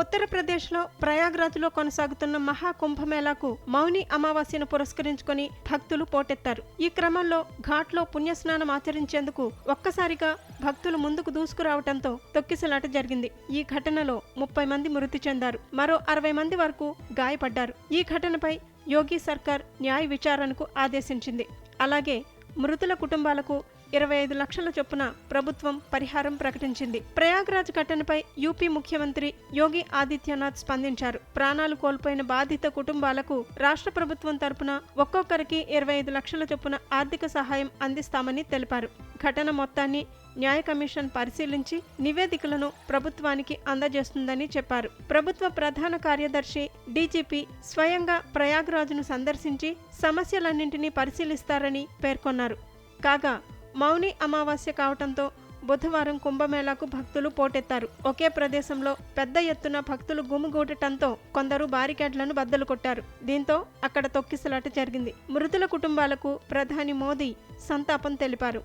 ఉత్తరప్రదేశ్లో ప్రయాగ్రాజ్లో కొనసాగుతున్న మహా కుంభమేళాకు మౌని అమావాస్యను పురస్కరించుకొని భక్తులు పోటెత్తారు. ఈ క్రమంలో ఘాట్లో పుణ్యస్నానం ఆచరించేందుకు ఒక్కసారిగా భక్తులు ముందుకు దూసుకురావడంతో తొక్కిసలాట జరిగింది. ఈ ఘటనలో ముప్పై మంది మృతి చెందారు. మరో అరవై మంది వరకు గాయపడ్డారు. ఈ ఘటనపై యోగి సర్కార్ న్యాయ విచారణకు ఆదేశించింది. అలాగే మృతుల కుటుంబాలకు ఇరవై ఐదు లక్షల చొప్పున ప్రభుత్వం పరిహారం ప్రకటించింది. ప్రయాగ్రాజ్ ఘటనపై యూపీ ముఖ్యమంత్రి యోగి ఆదిత్యనాథ్ స్పందించారు. ప్రాణాలు కోల్పోయిన బాధిత కుటుంబాలకు రాష్ట్ర ప్రభుత్వం తరపున ఒక్కొక్కరికి ఇరవై ఐదు లక్షల చొప్పున ఆర్థిక సహాయం అందిస్తామని తెలిపారు. ఘటన మొత్తాన్ని న్యాయ కమిషన్ పరిశీలించి నివేదికలను ప్రభుత్వానికి అందజేస్తుందని చెప్పారు. ప్రభుత్వ ప్రధాన కార్యదర్శి డీజీపీ స్వయంగా ప్రయాగ్రాజ్ను సందర్శించి సమస్యలన్నింటినీ పరిశీలిస్తారని పేర్కొన్నారు. కాగా మౌని అమావాస్య కావటంతో బుధవారం కుంభమేళాకు భక్తులు పోటెత్తారు. ఒకే ప్రదేశంలో పెద్ద ఎత్తున భక్తులు గుమిగూడటంతో కొందరు బారికేడ్లను బద్దలు కొట్టారు. దీంతో అక్కడ తొక్కిసలాట జరిగింది. మృతుల కుటుంబాలకు ప్రధాని మోదీ సంతాపం తెలిపారు.